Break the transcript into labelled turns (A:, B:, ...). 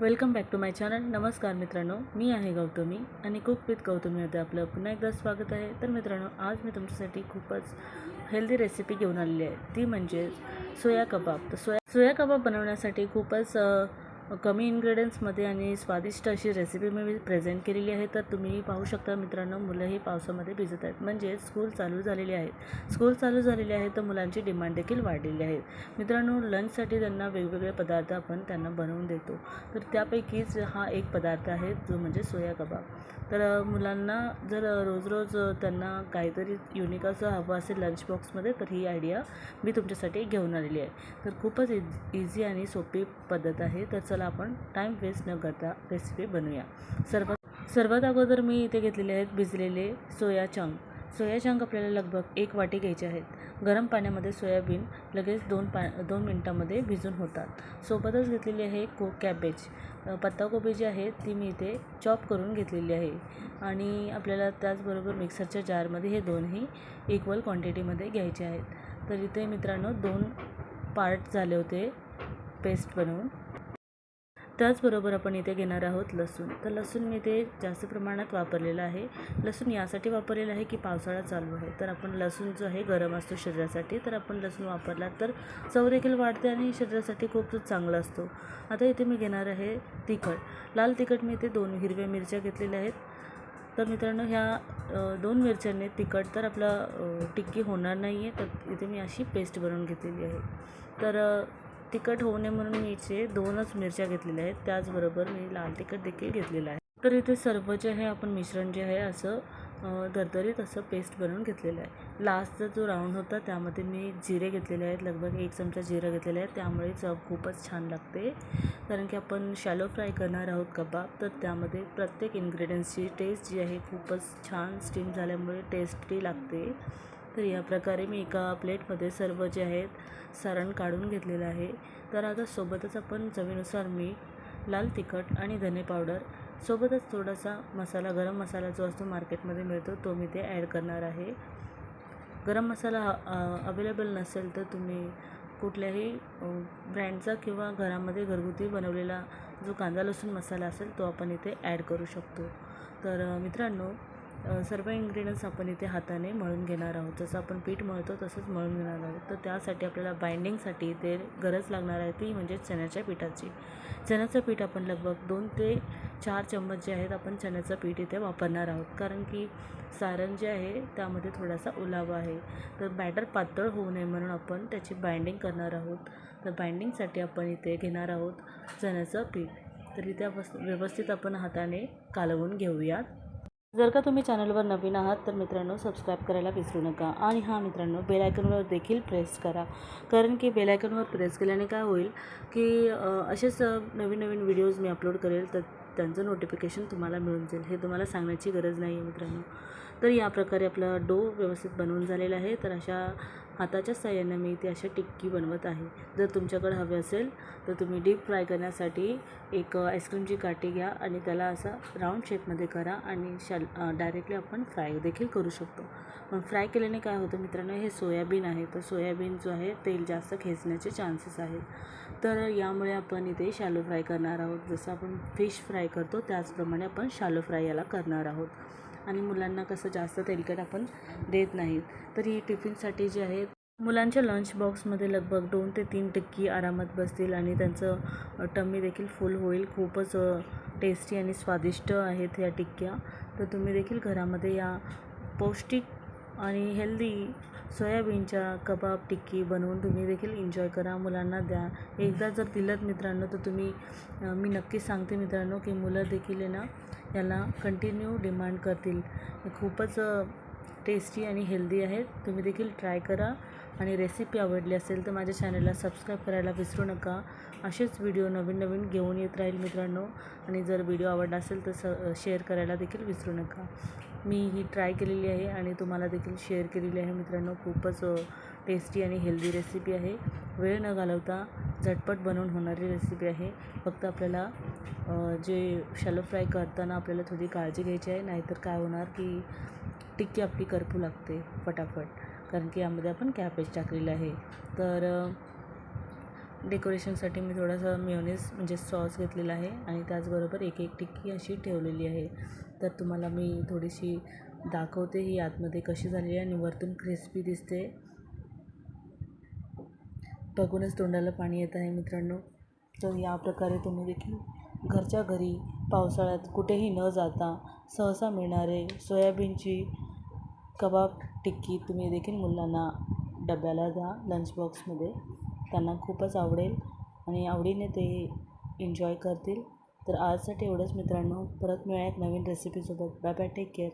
A: Welcome back to my channel. नमस्कार मित्रांनो मी आहे गौतमी आणि कुक विथ गौतमीमध्ये आपलं पुन्हा एकदा स्वागत आहे. तर मित्रांनो आज मी तुमच्यासाठी खूपच हेल्दी रेसिपी घेऊन आलेली आहे. ती म्हणजे सोया कबाब. तर सोया सोया कबाब बनवण्यासाठी खूपच कमी इन्ग्रेडियंट्समध्ये आणि स्वादिष्ट अशी रेसिपी मी प्रेझेंट केलेली आहे तर तुम्ही पाहू शकता मित्रांनो मुलं ही पावसामध्ये भिजत आहेत. म्हणजे स्कूल चालू झालेली आहेत स्कूल चालू झालेली आहे तर मुलांची डिमांड देखील वाढलेली आहे. मित्रांनो लंचसाठी त्यांना वेगवेगळे पदार्थ आपण त्यांना बनवून देतो. तर त्यापैकीच हा एक पदार्थ आहे जो म्हणजे सोया कबाब. तर मुलांना जर रोज रोज त्यांना काहीतरी युनिक असं हवं असेल लंच बॉक्समध्ये तर ही आयडिया मी तुमच्यासाठी घेऊन आलेली आहे. तर खूपच इझी आणि सोपी पद्धत आहे. तर चला आपण टाईम वेस्ट न करता रेसिपी बनवूया. सर्वात सर्वात अगोदर मी इथे घेतलेले आहेत भिजलेले सोया चंक सोया चंक आपल्याला लगभग एक वाटी घ्यायचे आहेत. गरम पाण्यामध्ये सोयाबीन लगेच दोन पा दोन मिनटामध्ये भिजून होतात. सोबतच घेतलेली आहे को कॅबेज पत्ताकोबी जी आहे ती मी इथे चॉप करून घेतलेली आहे. आणि आपल्याला त्याचबरोबर मिक्सरच्या जारमध्ये हे दोनही इक्वल क्वांटिटीमध्ये घ्यायचे आहेत. तर इथे मित्रांनो दोन पार्ट झाले होते पेस्ट बनवून. त्याचबरोबर आपण इथे घेणार आहोत लसूण. तर लसूण मी इथे जास्त प्रमाणात वापरलेलं आहे. लसूण यासाठी वापरलेलं आहे की पावसाळा चालू आहे. तर आपण लसूण जो आहे गरम असतो शरीरासाठी. तर आपण लसूण वापरला तर चव देखील वाढते आणि शरीरासाठी खूप चांगला असतो. आता इथे मी घेणार आहे तिखट. लाल तिखट मी इथे दोन हिरव्या मिरच्या घेतलेल्या आहेत. तर मित्रांनो ह्या दोन मिरच्यांनी तिखट तर आपला टिक्की होणार नाही आहे तर इथे मी अशी पेस्ट बनवून घेतलेली आहे. तर तिखट होऊ नये म्हणून मी इथे दोनच मिरच्या घेतलेल्या आहेत. त्याचबरोबर मी लाल तिखट देखील घेतलेलं आहे. तर इथे सर्व जे आहे आपण मिश्रण जे आहे असं दरदरीत असं पेस्ट बनवून घेतलेलं आहे. लास्टचा जो राऊंड होता त्यामध्ये मी जिरे घेतलेले आहेत. लगभग एक चमचा जिरं घेतलेले आहे. त्यामुळे चव खूपच छान लागते. कारण की आपण शॅलो फ्राय करणार आहोत कबाब तर त्यामध्ये प्रत्येक इन्ग्रेडियंट्सची टेस्ट जी आहे खूपच छान स्टीम झाल्यामुळे टेस्टी लागते. तर या प्रकारे मी एका प्लेटमध्ये सर्व जे आहेत सारण काढून घेतलेलं आहे. तर आता सोबतच आपण चवीनुसार मीठ लाल तिखट आणि धने पावडर. सोबतच थोडासा मसाला गरम मसाला जो असतो मार्केटमध्ये मिळतो तो मी ते ॲड करणार आहे. गरम मसाला अवेलेबल नसेल तर तुम्ही कुठल्याही ब्रँडचा किंवा घरामध्ये घरगुती बनवलेला जो कांदा लसूण मसाला असेल तो आपण इथे ॲड करू शकतो. तर मित्रांनो सर्व इन्ग्रेडियंट्स आपण इथे हाताने मळून घेणार आहोत. जसं आपण पीठ मळतो तसंच मळून घेणार आहोत. तर त्यासाठी आपल्याला बाइंडिंगसाठी इथे गरज लागणार आहे ती म्हणजे चण्याच्या पिठाची. चण्याचं पीठ आपण लगभग दोन ते चार चम्मच जे आहेत आपण चण्याचं पीठ इथे वापरणार आहोत. कारण की सारण जे आहे त्यामध्ये थोडासा ओलावा आहे. तर बॅटर पातळ होऊ नये म्हणून आपण त्याची बाइंडिंग करणार आहोत. तर बाइंडिंगसाठी आपण इथे घेणार आहोत चण्याचं पीठ. तर इथे व्यवस्थित आपण हाताने कालवून घेऊयात. जर का तुम्ही चॅनलवर नवीन आहात तर मित्रांनो सबस्क्राईब करायला विसरू नका. आणि हां मित्रांनो बेलायकनवर देखील प्रेस करा. कारण की बेलायकनवर प्रेस केल्याने काय होईल की असेच नवीन नवीन व्हिडिओज मी अपलोड करेल तर त्यांचं नोटिफिकेशन तुम्हाला मिळून जाईल. हे तुम्हाला सांगण्याची गरज नाही आहे मित्रांनो. तर या प्रकारे आपला डो व्यवस्थित बनवून झालेला आहे. तर अशा हाताच्या साह्याने मी इथे अशा टिक्की बनवत आहे. जर तुमच्याकडे हवे असेल तर तुम्ही डीप फ्राय करण्यासाठी एक आईस्क्रीमची काठी घ्या आणि त्याला असा राऊंड शेपमध्ये करा आणि शाल डायरेक्टली आपण फ्राय देखील करू शकतो. पण फ्राय केल्याने काय होतं मित्रांनो हे सोयाबीन आहे. तर सोयाबीन जो आहे तेल जास्त खेचण्याचे चान्सेस आहेत. तर यामुळे आपण इथे शालो फ्राय करणार आहोत. जसं आपण फिश फ्राय करतो त्याचप्रमाणे आपण शालो फ्राय याला करणार आहोत. आणि मुलांना कसं जास्त तेलकट आपण देत नाहीत तर ही टिफिनसाठी जे आहे मुलांच्या लंच बॉक्समध्ये लगभग दोन ते तीन टिक्की आरामात बसतील आणि त्यांचं टम्मी देखील फुल होईल. खूपच टेस्टी आणि स्वादिष्ट आहेत ह्या टिक्क्या. तर तुम्ही देखील घरामध्ये या पौष्टिक आणि हेल्दी सोयाबीनच्या कबाब टिक्की बनवून तुम्ही देखील एन्जॉय करा. मुलांना द्या. एकदा जर दिलं मित्रांनो तर तुम्ही मी नक्कीच सांगते मित्रांनो की मुलं देखील आहे ना याला कंटिन्यू डिमांड करतील. खूपच टेस्टी आणि हेल्दी आहेत. तुम्ही देखील ट्राय करा. आणि रेसिपी आवडली असेल तर माझ्या चॅनलला सबस्क्राईब करायला विसरू नका. असेच व्हिडिओ नवीन नवीन घेऊन येत राहील मित्रांनो. आणि जर व्हिडिओ आवडला असेल तर स शेअर करायला देखील विसरू नका. मी ही ट्राय केलेली आहे आणि तुम्हाला देखील शेअर केलेली आहे मित्रांनो. खूपच टेस्टी आणि हेल्दी रेसिपी आहे. वेळ न घालवता झटपट बनवून होणारी रेसिपी आहे. फक्त आपल्याला जे शॅलो फ्राय करताना आपल्याला थोडी काळजी घ्यायची आहे नाहीतर काय होणार की टिक्की आपली करपू लागते फटाफट. कारण की यामध्ये आपण कॅबेज टाकलेलं आहे. तर डेकोरेशनसाठी मी थोडासा मेयोनीज म्हणजे सॉस घेतलेला आहे आणि त्याचबरोबर एक एक टिक्की अशी ठेवलेली आहे. तर तुम्हाला मी थोडीशी दाखवते ही आतमध्ये कशी झालेली आहे आणि वरतून क्रिस्पी दिसते. बघूनच तोंडाला पाणी येत आहे मित्रांनो. तर या प्रकारे तुम्ही देखील घरच्या घरी पावसाळ्यात कुठेही न जाता सहसा मिळणारे सोयाबीनची कबाब टिक्की तुम्ही देखील मुलांना डब्याला द्या लंच बॉक्समध्ये त्यांना खूपच आवडेल आणि आवडीने ते एन्जॉय करतील. तर आजसाठी एवढंच मित्रांनो. परत मिळूया नवीन रेसिपीसोबत बाय बाय टेक केअर